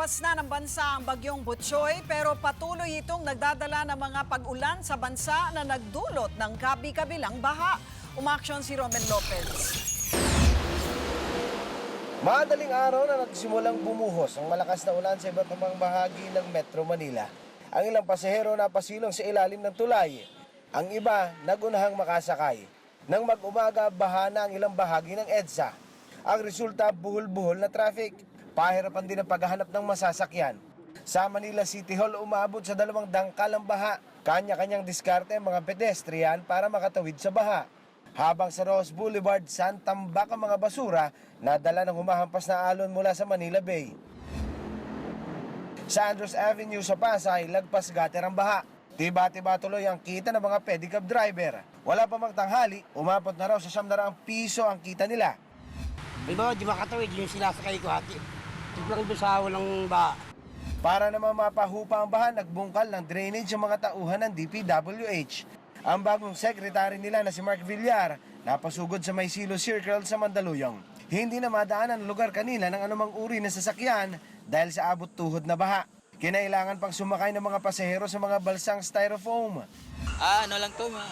Nakalabas na ng bansa ang bagyong Butchoy pero patuloy itong nagdadala ng mga pag-ulan sa bansa na nagdulot ng kabi-kabilang baha. Umaksyon si Romen Lopez. Madaling araw na nagsimulang bumuhos ang malakas na ulan sa iba't ibang bahagi ng Metro Manila. Ang ilang pasahero na pasilong sa ilalim ng tulay. Ang iba nagunahang makasakay. Nang mag-umaga, baha na ang ilang bahagi ng EDSA. Ang resulta, buhol-buhol na traffic. Pahirapan din ang paghahanap ng masasakyan. Sa Manila City Hall, umabot sa dalawang dangkal ang baha. Kanya-kanyang diskarte ang mga pedestrian para makatawid sa baha. Habang sa Ross Boulevard, saan tambak ang mga basura na dala ng humahampas na alon mula sa Manila Bay. Sa Andros Avenue sa Pasay, lagpas gater ang baha. Tiba-tiba tuloy ang kita ng mga pedicab driver. Wala pa mang tanghali, umabot na raw sa 100 piso ang kita nila. Iba, di makatawid yung sinasakay ko hati. Sobrang bisa walang ba. Para naman mapahupa ang baha, nagbungkal ng drainage ang mga tauhan ng DPWH. Ang bagong sekretary nila na si Mark Villar, napasugod sa Maysilo Circle sa Mandaluyong. Hindi na madaan ang lugar kanina ng anumang uri ng sasakyan dahil sa abot tuhod na baha. Kinailangan pang sumakay ng mga pasahero sa mga balsang styrofoam. Ah, ano lang to, ma.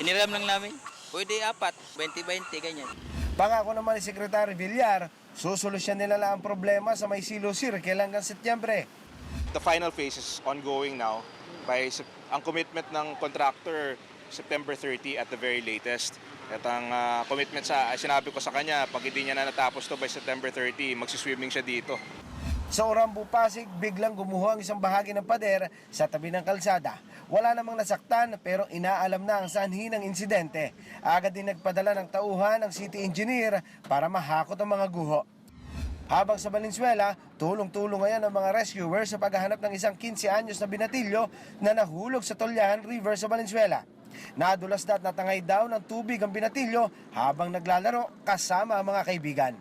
Iniram lang namin. Pwede apat, 20-20, ganyan. Pangako naman ni Sekretary Villar, susolusyon nila lang ang problema sa Maysilo Circle hanggang Setyembre. the final phase is ongoing now by ang commitment ng contractor September 30 at the very latest. At ang ah, commitment sa sinabi ko sa kanya, pag hindi niya na natapos to by September 30, magsiswimming siya dito. Sa Orambu, Pasig, biglang gumuho ang isang bahagi ng pader sa tabi ng kalsada. Wala namang nasaktan pero inaalam na ang sanhi ng insidente. Agad din nagpadala ng tauhan ng city engineer para mahakot ang mga guho. Habang sa Valenzuela, tulong-tulong ngayon ang mga rescuers sa paghahanap ng isang 15 anyos na binatilyo na nahulog sa Tolyahan River sa Valenzuela. Nadulas na at natangay daw ng tubig ang binatilyo habang naglalaro kasama ang mga kaibigan.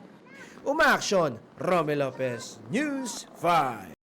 Umaaksyon, Romy Lopez, News 5.